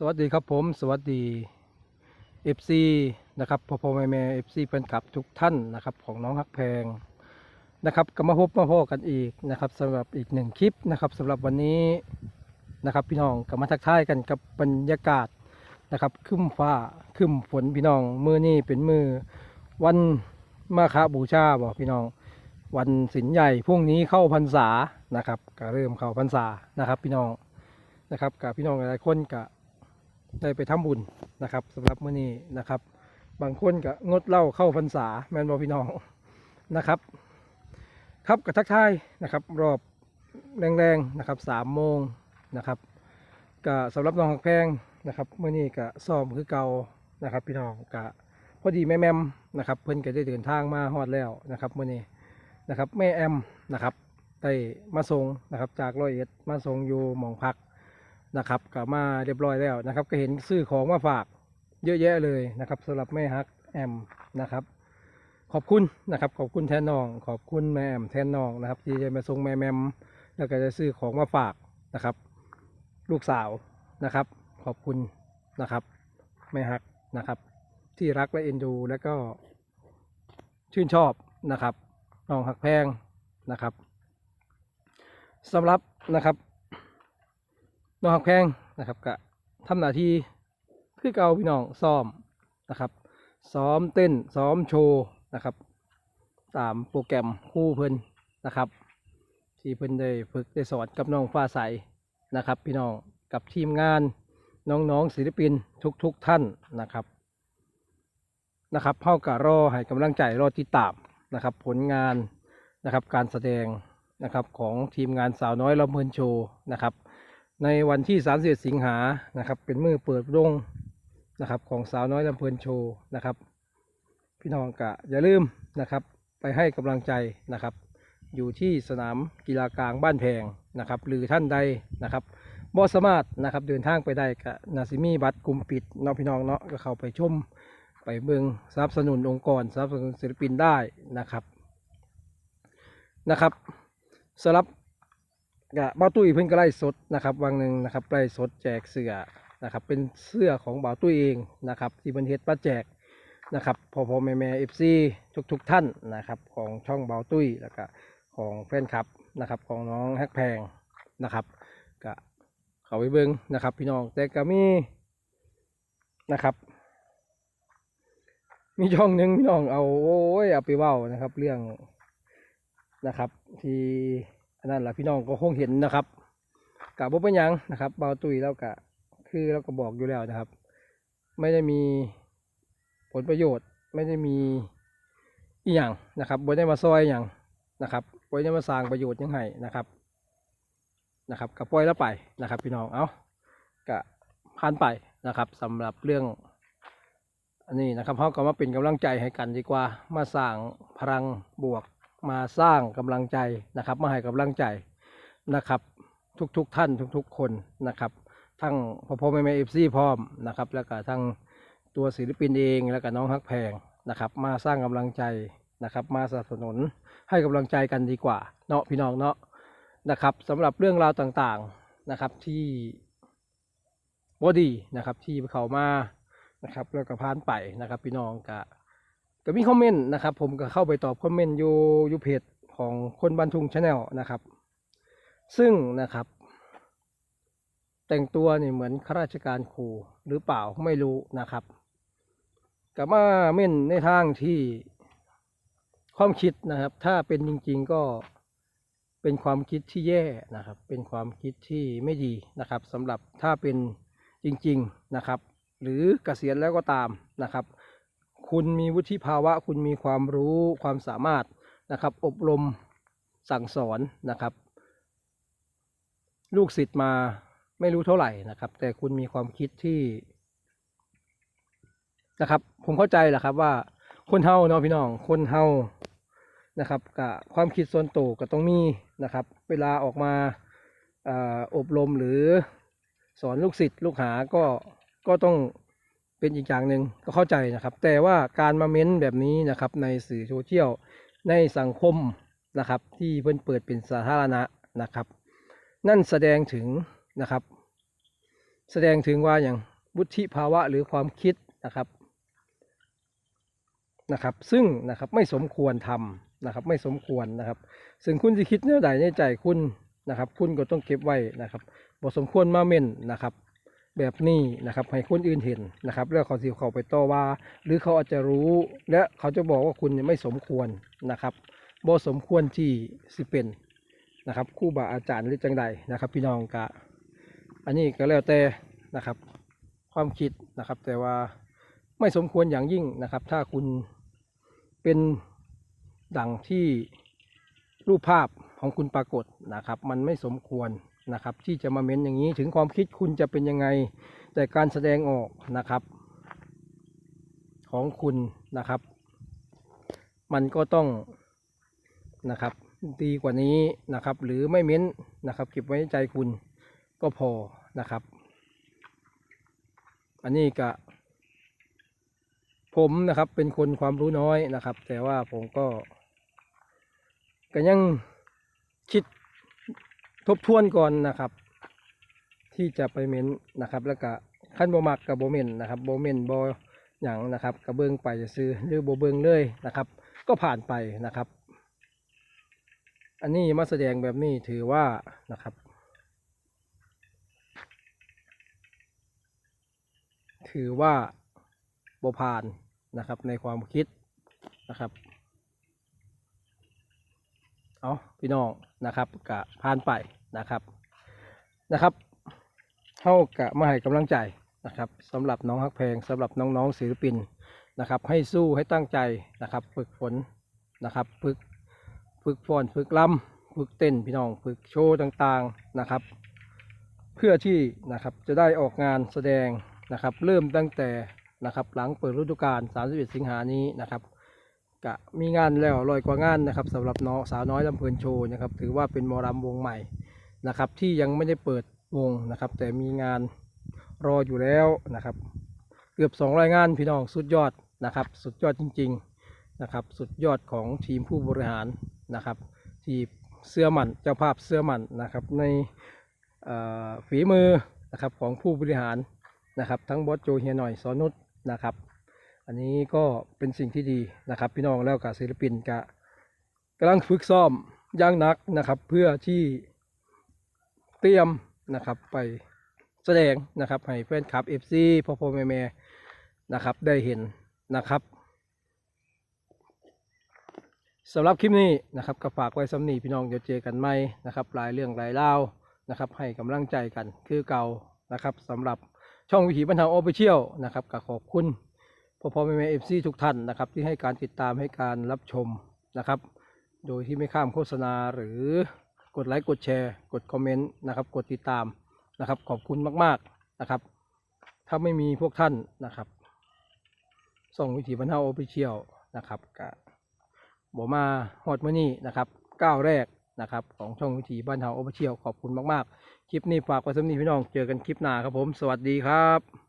สวัสดีครับผม สวัสดี FC นะครับพ่อพ่อแม่แม่ FC แฟนคลับทุกท่านนะครับของน้องฮักแพงนะครับก็มาพบมาพอกันอีกนะครับสำหรับอีกหนึ่งคลิปนะครับสำหรับวันนี้นะครับพี่น้องก็มาทักทายกันกับบรรยากาศนะครับคึ้มฟ้าคึ้มฝนพี่น้องมือนี้เป็นมือวันมาฆบูชาบอกพี่น้อง วันสินใหญ่พรุ่งนี้เข้าพรรษานะครับก็เริ่มเข้าพรรษานะครับพี่น้องนะครับกับพี่น้องหลายคนก็ ได้ไปทำบุญนะครับสำหรับมื้อนี้นะครับ บางคนก็งดเหล้าเข้าพรรษาแม่นบ่พี่น้องนะครับ ครับกับทักทายนะครับ รอบแรงๆนะครับสามโมงนะครับก็สำหรับน้องหักแพงนะครับมื้อนี้ก็ซ้อมคือเก่านะครับ พี่น้องก็พอดีแม่แมมนะครับเพิ่อนก็ได้เดินทางมาฮอดแล้วนะครับมื้อนี้นะครับแม่แอมนะครับได้มาส่งนะครับจากร้อยเอ็ดมาส่งอยู่หมองพัก นะครับกลับมาเรียบร้อยแล้วนะครับ ก็เห็นซื้อของมาฝากเยอะแยะเลยนะครับสำหรับแม่ฮักแอมนะครับ ขอบคุณนะครับ ขอบคุณแทนน้อง ขอบคุณแม่แอมแทนน้องนะครับ ที่จะมาส่งแม่แมมแล้วก็จะซื้อของมาฝากนะครับ ลูกสาวนะครับ ขอบคุณนะครับแม่ฮักนะครับ ที่รักและเอ็นดู และก็ชื่นชอบนะครับน้องหักแพงนะครับสำหรับนะครับ น้องหักแพงนะครับก็ทำหน้าที่คือเก่าพี่น้องซ้อมนะครับ ซ้อมเต้นซ้อมโชว์นะครับ ตามโปรแกรมคู่เพิ่นนะครับ ที่เพิ่นได้ฝึกได้สอนกับน้องฟ้าใสนะครับ พี่น้องกับทีมงานน้องๆศิลปินทุกๆท่านนะครับนะครับเฮากะรอให้กำลังใจรอติดตามนะครับ ผลงานนะครับการแสดงนะครับของทีมงานสาวน้อยลำเพลินโชว์นะครับ ในวันที่31สิงหานะครับเป็นมือเปิดโรงนะครับของสาวน้อยลำเพลินโชว์นะครับ พี่น้องกะอย่าลืมนะครับ ไปให้กำลังใจนะครับ อยู่ที่สนามกีฬากลางบ้านแพงนะครับ หรือท่านใดนะครับบอสามารถนะครับเดินทางไปได้กะนาซิมีบัตรกลุ่มปิดเนาะพี่น้องเนาะก็เข้าไปชมไปเมืองสนับสนุนองค์กรสนับสนุนศิลปินได้นะครับนะครับสำหรับ กะบ่าวตุ้ยเพิ่นก็ไล่สดนะครับวังหนึ่งนะครับไล่สดแจกเสื้อนะครับเป็นเสื้อของบ่าวตุ้ยเองนะครับที่เพิ่นเฮ็ดมาแจกนะครับพอพอแม่แม่เอฟซีทุกทุกๆท่านนะครับของช่องบ่าวตุ้ยแล้วก็ของแฟนคลับนะครับของน้องแฮกแพงนะครับก็เขาไปเบิ่งนะครับ พี่น้องแต่ก็มีนะครับ มีช่องหนึ่งพี่น้องเอาโอ้ยเอาไปเว้านะครับ เรื่องนะครับที่ นนั้นแหละพี่น้องก็คงเห็นนะครับกับบ่เป็นยังนะครับเบาตุยแล้วกะคือเราก็บอกอยู่แล้วนะครับ ไม่ได้มีผลประโยชน์ ไม่ได้มีอีหยังนะครับบ่ได้มาซอยอหย่างนะครับบ่ได้มาสร้างประโยชน์ยังไงนะครับนะครับก็ปล่อยแล้วไปนะครับ พี่น้องเอากะผ่านไปนะครับสำหรับเรื่องอันนี้นะครับเขาก็มาเป็นกำลังใจให้กันดีกว่ามาสร้างพลังบวก มาสร้างกำลังใจนะครับ มาให้กำลังใจนะครับ ทุกๆทท่านทุกๆ คนนะครับ ทั้งพ่อพ่อแม่แม่เอฟซีพร้อมนะครับ แล้วก็ทั้งตัวศิลปินเองแล้วก็น้องฮักแพงนะครับ มาสร้างกำลังใจนะครับ มาสนับสนุนให้กำลังใจกันดีกว่าเนาะพี่น้องเนาะนะครับสำหรับเรื่องราวต่างๆนะครับที่บอดีนะครับที่เขามานะครับแล้วก็ผ่านไปนะครับ พี่น้องก็ ก็มีคอมเมนต์นะครับ ผมก็เข้าไปตอบคอมเมนต์อยู่อยู่เพจของคนบันทุงชาแนลนะครับ ซึ่งนะครับ แต่งตัวนี่เหมือนข้าราชการครูหรือเปล่าไม่รู้นะครับกับมาเม่นในทางที่ความคิดนะครับ ถ้าเป็นจริง ๆก็เป็นความคิดที่แย่นะครับ เป็นความคิดที่ไม่ดีนะครับสำหรับถ้าเป็นจริง ๆนะครับ หรือเกษียณแล้วก็ตามนะครับ คุณมีวุฒิภาวะ คุณมีความรู้ความสามารถนะครับ อบรมสั่งสอนนะครับ ลูกศิษย์มาไม่รู้เท่าไหร่นะครับ แต่คุณมีความคิดที่นะครับ ผมเข้าใจแหละครับว่าคนเฮาเนาะพี่น้องคนเฮานะครับกับความคิดส่วนตัวก็ต้องมีนะครับ เวลาออกมาออบรมหรือสอนลูกศิษย์ลูกหาก็ก็ต้อง เป็นอีกอย่างหนึ่งก็เข้าใจนะครับ แต่ว่าการมาเม้นแบบนี้นะครับในสื่อโซเชียลในสังคมนะครับ ที่เพิ่นเปิดเป็นสาธารณะนะครับ นั่นแสดงถึงนะครับ แสดงถึงว่าอย่างวุฒิภาวะหรือความคิดนะครับนะครับ ซึ่งนะครับไม่สมควรทำนะครับ ไม่สมควรนะครับ ซึ่งคุณจะคิดแนวใดในใจคุณนะครับ คุณก็ต้องเก็บไว้นะครับบ่สมควรมาเม่นนะครับ แบบนี้นะครับให้คนอื่นเห็นนะครับแล้วเขาสิเขาไปต่อว่า หรือเขาอาจจะรู้ และเขาจะบอกว่าคุณไม่สมควรนะครับบ่สมควรที่สิเป็นนะครับคู่บาอาจารย์หรือจังใดนะครับ พี่น้องกะ อันนี้ก็แล้วแต่นะครับ ความคิดนะครับ แต่ว่าไม่สมควรอย่างยิ่งนะครับ ถ้าคุณเป็นดังที่รูปภาพของคุณปรากฏนะครับ มันไม่สมควร นะครับ ที่จะมาเม้นอย่างนี้ถึงความคิดคุณจะเป็นยังไง แต่การแสดงออกนะครับ ของคุณนะครับ มันก็ต้องนะครับ ดีกว่านี้นะครับ หรือไม่เม้นนะครับเก็บไว้ในใจคุณก็พอนะครับ อันนี้ก็ผมนะครับเป็นคนความรู้น้อยนะครับ แต่ว่าผมก็ก็ยังคิด ทบทวนก่อนนะครับ ที่จะไปเม้นนะครับ แล้วก็ขั้นบ่มักกับโบเมนนะครับโบเมนบอย่างนะครับกระเบื้องไปจะซื้อหรือโบเบิงเลยนะครับ ก็ผ่านไปนะครับ อันนี้มาแสดงแบบนี้ถือว่านะครับ ถือว่าบ่ผ่านนะครับในความคิดนะครับ เอาพี่น้องนะครับกะผ่านไปนะครับนะครับเท่ากับมาให้กำลังใจนะครับสำหรับน้องฮักเพลงสำหรับน้องๆศิลปินนะครับ ให้สู้ให้ตั้งใจนะครับ ฝึกฝนนะครับฝึกฝึกฟ้อนฝึกลำฝึกเต้นพี่น้องฝึกโชว์ต่างๆนะครับ เพื่อที่นะครับจะได้ออกงานแสดงนะครับ เริ่มตั้งแต่นะครับหลังเปิดฤดูกาล31 สิงหานี้นะครับ กะมีงานแล้วลอยกว่างานนะครับสำหรับน้องสาวน้อยลำเพลินโชว์นะครับ ถือว่าเป็นมอรำวงใหม่นะครับ ที่ยังไม่ได้เปิดวงนะครับ แต่มีงานรออยู่แล้วนะครับ เกือบ200งานพี่น้องสุดยอดนะครับ สุดยอดจริง ๆนะครับ สุดยอดของทีมผู้บริหารนะครับที่เสื้อหมันเจ้าภาพเสื้อหมันนะครับในฝีมือนะครับของผู้บริหารนะครับ ทั้งบอสโจเฮียหน่อยสอนุชนะครับ อันนี้ก็เป็นสิ่งที่ดีนะครับ พี่น้องแล้วกับศิลปินกะกำลังฝึกซ้อมย่างนักนะครับ เพื่อที่เตรียมนะครับไปแสดงนะครับให้แฟนคลับเอฟซีพ่อพ่อแม่แม่นะครับได้เห็นนะครับสำหรับคลิปนี้นะครับก็ฝากไว้สำนีพี่น้องเดี๋ยวเจอกันใหม่นะครับหลายเรื่องหลายเล่านะครับ ให้กำลังใจกันคือเก่านะครับสำหรับช่องวิถีบรรเทาออฟฟิเชียลนะครับก็ขอบคุณ พ่อพ่อแม่แม่เอฟซีทุกท่านนะครับ ที่ให้การติดตามให้การรับชมนะครับ โดยที่ไม่ข้ามโฆษณาหรือกดไลค์กดแชร์กดคอมเมนต์นะครับกดติดตามนะครับ ขอบคุณมากๆนะครับ ถ้าไม่มีพวกท่านนะครับส่งวิถีบรรเทาออฟฟิเชียลนะครับก็บอมาฮอดมื่อนี้นะครับก้าวแรกนะครับ ของช่องวิถีบ้านเฮาออฟฟิเชียลขอบคุณมาก ๆ คลิปนี้ฝากไว้สำหรับนี้พี่น้อง เจอกันคลิปหน้าครับผม สวัสดีครับ